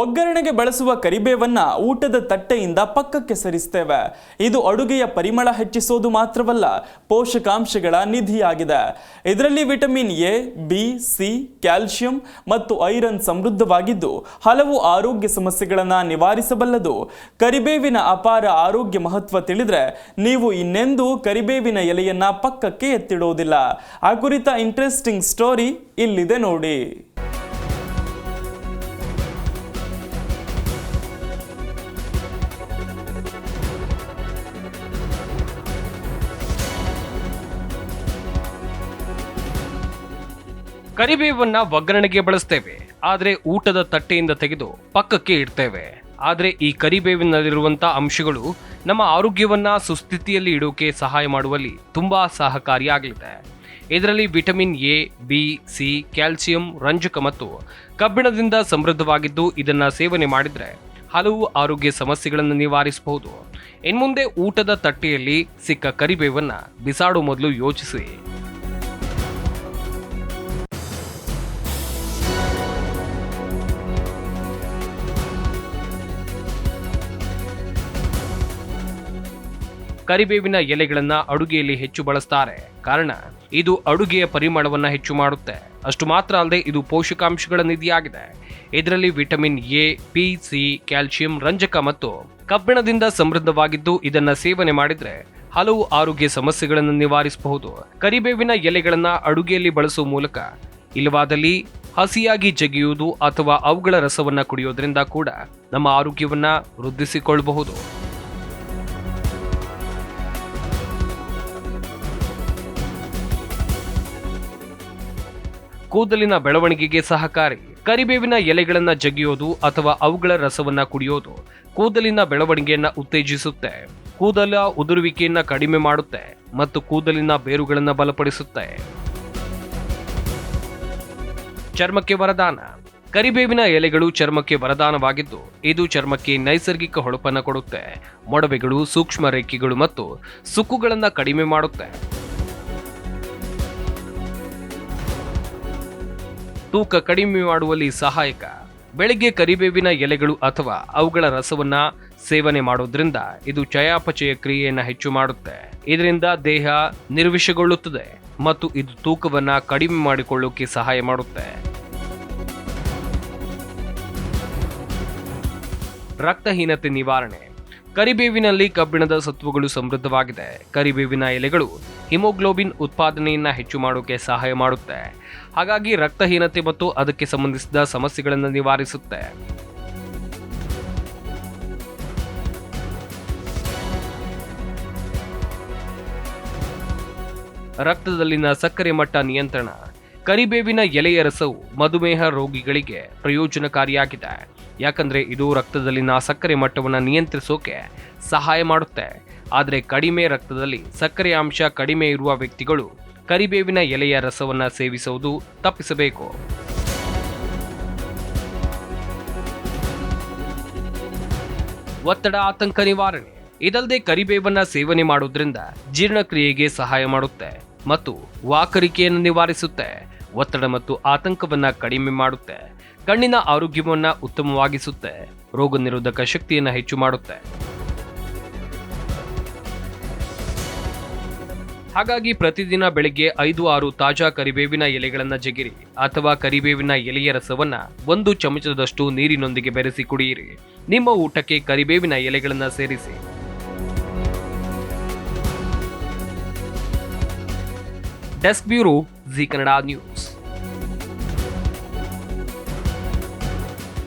ಒಗ್ಗರಣೆಗೆ ಬಳಸುವ ಕರಿಬೇವನ್ನ ಊಟದ ತಟ್ಟೆಯಿಂದ ಪಕ್ಕಕ್ಕೆ ಸರಿಸ್ತೇವೆ. ಇದು ಅಡುಗೆಯ ಪರಿಮಳ ಹೆಚ್ಚಿಸೋದು ಮಾತ್ರವಲ್ಲ, ಪೋಷಕಾಂಶಗಳ ನಿಧಿಯಾಗಿದೆ. ಇದರಲ್ಲಿ vitamin A, B, C calcium ಮತ್ತು ಐರನ್ ಸಮೃದ್ಧವಾಗಿದ್ದು, ಹಲವು ಆರೋಗ್ಯ ಸಮಸ್ಯೆಗಳನ್ನು ನಿವಾರಿಸಬಲ್ಲದು. ಕರಿಬೇವಿನ ಅಪಾರ ಆರೋಗ್ಯ ಮಹತ್ವ ತಿಳಿದ್ರೆ, ನೀವು ಇನ್ನೆಂದೂ ಕರಿಬೇವಿನ ಎಲೆಯನ್ನ ಪಕ್ಕಕ್ಕೆ ಎತ್ತಿಡೋದಿಲ್ಲ. ಆ ಕುರಿತ ಇಂಟ್ರೆಸ್ಟಿಂಗ್ ಸ್ಟೋರಿ ಇಲ್ಲಿದೆ ನೋಡಿ. ಕರಿಬೇವನ್ನ ಒಗ್ಗರಣೆಗೆ ಬಳಸ್ತೇವೆ. ಆದರೆ ಊಟದ ತಟ್ಟೆಯಿಂದ ತೆಗೆದು ಪಕ್ಕಕ್ಕೆ ಇಡ್ತೇವೆ. ಆದರೆ ಈ ಕರಿಬೇವಿನಲ್ಲಿರುವಂತ ಅಂಶಗಳು ನಮ್ಮ ಆರೋಗ್ಯವನ್ನ ಸುಸ್ಥಿತಿಯಲ್ಲಿ ಇಡೋಕೆ ಸಹಾಯ ಮಾಡುವಲ್ಲಿ ತುಂಬಾ ಸಹಕಾರಿಯಾಗಲಿದೆ ಇದರಲ್ಲಿ vitamin A, B, C, calcium, ರಂಜಕ ಮತ್ತು ಕಬ್ಬಿಣದಿಂದ ಸಮೃದ್ಧವಾಗಿದ್ದು ಇದನ್ನ ಸೇವನೆ ಮಾಡಿದರೆ ಹಲವು ಆರೋಗ್ಯ ಸಮಸ್ಯೆಗಳನ್ನು ನಿವಾರಿಸಬಹುದು. ಇನ್ಮುಂದೆ ಊಟದ ತಟ್ಟೆಯಲ್ಲಿ ಸಿಕ್ಕ ಕರಿಬೇವನ್ನ ಬಿಸಾಡೋ ಮೊದಲು ಯೋಚಿಸಿ. ಕರಿಬೇವಿನ ಎಲೆಗಳನ್ನ ಅಡುಗೆಯಲ್ಲಿ ಹೆಚ್ಚು ಬಳಸ್ತಾರೆ. ಕಾರಣ, ಇದು ಅಡುಗೆಯ ಪರಿಮಳವನ್ನ ಹೆಚ್ಚು ಮಾಡುತ್ತೆ. ಅಷ್ಟು ಮಾತ್ರ ಅಲ್ಲದೆ ಇದು ಪೋಷಕಾಂಶಗಳ ನಿಧಿಯಾಗಿದೆ. ಇದರಲ್ಲಿ vitamin A, B, C, calcium, ರಂಜಕ ಮತ್ತು ಕಬ್ಬಿಣದಿಂದ ಸಮೃದ್ಧವಾಗಿದ್ದು ಇದನ್ನ ಸೇವನೆ ಮಾಡಿದ್ರೆ ಹಲವು ಆರೋಗ್ಯ ಸಮಸ್ಯೆಗಳನ್ನು ನಿವಾರಿಸಬಹುದು. ಕರಿಬೇವಿನ ಎಲೆಗಳನ್ನ ಅಡುಗೆಯಲ್ಲಿ ಬಳಸುವ ಮೂಲಕ ಇಲ್ಲವಾದಲ್ಲಿ ಹಸಿಯಾಗಿ ಜಗಿಯುವುದು ಅಥವಾ ಅವುಗಳ ರಸವನ್ನ ಕುಡಿಯೋದ್ರಿಂದ ಕೂಡ ನಮ್ಮ ಆರೋಗ್ಯವನ್ನ ವೃದ್ಧಿಸಿಕೊಳ್ಳಬಹುದು. ಕೂದಲಿನ ಬೆಳವಣಿಗೆಗೆ ಸಹಕಾರಿ. ಕರಿಬೇವಿನ ಎಲೆಗಳನ್ನ ಜಗಿಯೋದು ಅಥವಾ ಅವುಗಳ ರಸವನ್ನು ಕುಡಿಯೋದು ಕೂದಲಿನ ಬೆಳವಣಿಗೆಯನ್ನ ಉತ್ತೇಜಿಸುತ್ತೆ. ಕೂದಲ ಉದುರುವಿಕೆಯನ್ನ ಕಡಿಮೆ ಮಾಡುತ್ತೆ ಮತ್ತು ಕೂದಲಿನ ಬೇರುಗಳನ್ನ ಬಲಪಡಿಸುತ್ತೆ. ಚರ್ಮಕ್ಕೆ ವರದಾನ. ಕರಿಬೇವಿನ ಎಲೆಗಳು ಚರ್ಮಕ್ಕೆ ವರದಾನವಾಗಿದ್ದು, ಇದು ಚರ್ಮಕ್ಕೆ ನೈಸರ್ಗಿಕ ಹೊಳಪನ್ನು ಕೊಡುತ್ತೆ. ಮೊಡವೆಗಳು ಸೂಕ್ಷ್ಮ ರೇಖೆಗಳು ಮತ್ತು ಸುಕ್ಕುಗಳನ್ನು ಕಡಿಮೆ ಮಾಡುತ್ತೆ. ತೂಕ ಕಡಿಮೆ ಮಾಡುವಲ್ಲಿ ಸಹಾಯಕ. ಬೆಳಿಗ್ಗೆ ಕರಿಬೇವಿನ ಎಲೆಗಳು ಅಥವಾ ಅವುಗಳ ರಸವನ್ನ ಸೇವನೆ ಮಾಡೋದ್ರಿಂದ ಇದು ಚಯಾಪಚಯ ಕ್ರಿಯೆಯನ್ನ ಹೆಚ್ಚು ಮಾಡುತ್ತೆ. ಇದರಿಂದ ದೇಹ ನಿರ್ವಿಷಗೊಳ್ಳುತ್ತದೆ ಮತ್ತು ಇದು ತೂಕವನ್ನ ಕಡಿಮೆ ಮಾಡಿಕೊಳ್ಳೋಕೆ ಸಹಾಯ ಮಾಡುತ್ತೆ. ರಕ್ತಹೀನತೆ ನಿವಾರಣೆ. ಕರಿಬೇವಿನಲ್ಲಿ ಕಬ್ಬಿಣದ ಸತ್ವಗಳು ಸಮೃದ್ಧವಾಗಿದೆ. ಕರಿಬೇವಿನ ಎಲೆಗಳು ಹಿಮೋಗ್ಲೋಬಿನ್ ಉತ್ಪಾದನೆಯನ್ನು ಹೆಚ್ಚು ಮಾಡೋಕೆ ಸಹಾಯ ಮಾಡುತ್ತೆ. ಹಾಗಾಗಿ ರಕ್ತಹೀನತೆ ಮತ್ತು ಅದಕ್ಕೆ ಸಂಬಂಧಿಸಿದ ಸಮಸ್ಯೆಗಳನ್ನು ನಿವಾರಿಸುತ್ತೆ. ರಕ್ತದಲ್ಲಿನ ಸಕ್ಕರೆ ಮಟ್ಟ ನಿಯಂತ್ರಣ. ಕರಿಬೇವಿನ ಎಲೆಯ ರಸವು ಮಧುಮೇಹ ರೋಗಿಗಳಿಗೆ ಪ್ರಯೋಜನಕಾರಿಯಾಗಿದೆ. ಯಾಕಂದ್ರೆ ಇದು ರಕ್ತದಲ್ಲಿನ ಸಕ್ಕರೆ ಮಟ್ಟವನ್ನು ನಿಯಂತ್ರಿಸೋಕೆ ಸಹಾಯ ಮಾಡುತ್ತೆ. ಆದರೆ ಕಡಿಮೆ ರಕ್ತದಲ್ಲಿ ಸಕ್ಕರೆ ಅಂಶ ಕಡಿಮೆ ಇರುವ ವ್ಯಕ್ತಿಗಳು ಕರಿಬೇವಿನ ಎಲೆಯ ರಸವನ್ನು ಸೇವಿಸುವುದು ತಪ್ಪಿಸಬೇಕು. ಒತ್ತಡ ಆತಂಕ ನಿವಾರಣೆ. ಇದಲ್ಲದೆ ಕರಿಬೇವನ್ನ ಸೇವನೆ ಮಾಡುವುದರಿಂದ ಜೀರ್ಣಕ್ರಿಯೆಗೆ ಸಹಾಯ ಮಾಡುತ್ತೆ ಮತ್ತು ವಾಕರಿಕೆಯನ್ನು ನಿವಾರಿಸುತ್ತೆ. ಒತ್ತಡ ಮತ್ತು ಆತಂಕವನ್ನು ಕಡಿಮೆ ಮಾಡುತ್ತೆ. ಕಣ್ಣಿನ ಆರೋಗ್ಯವನ್ನು ಉತ್ತಮವಾಗಿಸುತ್ತೆ. ರೋಗ ನಿರೋಧಕ ಶಕ್ತಿಯನ್ನು ಹೆಚ್ಚು ಮಾಡುತ್ತೆ. ಹಾಗಾಗಿ ಪ್ರತಿದಿನ ಬೆಳಿಗ್ಗೆ ಐದು ಆರು ತಾಜಾ ಕರಿಬೇವಿನ ಎಲೆಗಳನ್ನು ಜಗಿರಿ ಅಥವಾ ಕರಿಬೇವಿನ ಎಲೆಯ ರಸವನ್ನ ಒಂದು ಚಮಚದಷ್ಟು ನೀರಿನೊಂದಿಗೆ ಬೆರೆಸಿ ಕುಡಿಯಿರಿ. ನಿಮ್ಮ ಊಟಕ್ಕೆ ಕರಿಬೇವಿನ ಎಲೆಗಳನ್ನು ಸೇರಿಸಿ. Desk bureau Zee Kannada news.